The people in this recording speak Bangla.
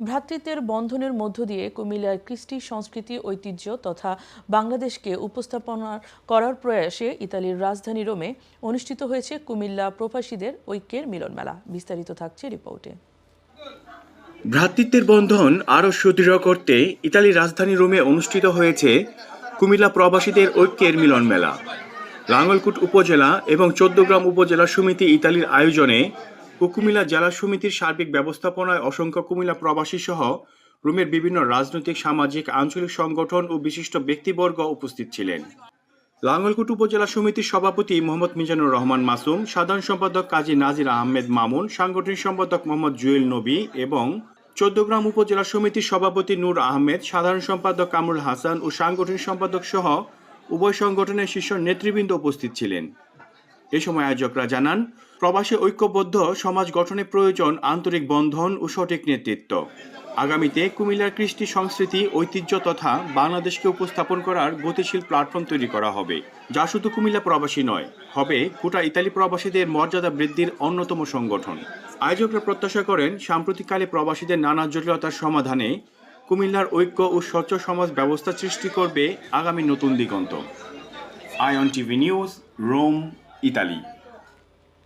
ভ্রাতৃত্বের বন্ধনের মধ্য দিয়ে কুমিল্লার কৃষ্টি সংস্কৃতি, ঐতিহ্য তথা বাংলাদেশকে উপস্থাপনা করার প্রয়াসে ইতালির রাজধানী রোমে অনুষ্ঠিত হয়েছে কুমিল্লা প্রবাসীদের ঐক্যের মিলন মেলা। বিস্তারিত থাকছে রিপোর্টে। ভ্রাতৃত্বের বন্ধন আরও সুদৃঢ় করতে ইতালির রাজধানী রোমে অনুষ্ঠিত হয়েছে কুমিল্লা প্রবাসীদের ঐক্যের মিলন মেলা। লাঙ্গলকুট উপজেলা এবং চোদ্দগ্রাম উপজেলা সমিতি ইতালির আয়োজনে ও কুমিল্লা জেলা সমিতির সার্বিক ব্যবস্থাপনায় অসংখ্য কুমিল্লা প্রবাসী সহ রোমের বিভিন্ন রাজনৈতিক, সামাজিক, আঞ্চলিক সংগঠন ও বিশিষ্ট ব্যক্তিবর্গ উপস্থিত ছিলেন। লাঙ্গলকুট উপজেলা সমিতির সভাপতি মোহাম্মদ মিজানুর রহমান মাসুম, সাধারণ সম্পাদক কাজী নাজির আহমেদ মামুন, সাংগঠনিক সম্পাদক মোহাম্মদ জুয়েল নবী এবং চোদ্দগ্রাম উপজেলা সমিতির সভাপতি নূর আহমেদ, সাধারণ সম্পাদক কামরুল হাসান ও সাংগঠনিক সম্পাদক সহ উভয় সংগঠনের শীর্ষ নেতৃবৃন্দ উপস্থিত ছিলেন। এ সময় আয়োজকরা জানান, প্রবাসী ঐক্যবদ্ধ, সমাজ গঠনে প্রয়োজন আন্তরিক বন্ধন ও সঠিক নেতৃত্ব। আগামীতে কুমিল্লার কৃষ্টি সংস্কৃতি, ঐতিহ্য তথা বাংলাদেশকে উপস্থাপন করার গতিশীল প্ল্যাটফর্ম তৈরি করা হবে। যা শুধু কুমিল্লা প্রবাসী নয়, হবে গোটা ইতালি প্রবাসীদের মর্যাদা বৃদ্ধির অন্যতম সংগঠন। আয়োজকরা প্রত্যাশা করেন, সাম্প্রতিককালে প্রবাসীদের নানা জটিলতার সমাধানে কুমিল্লার ঐক্য ও স্বচ্ছ সমাজ ব্যবস্থা সৃষ্টি করবে আগামী নতুন দিগন্ত। Ayan TV news, Rome. Italy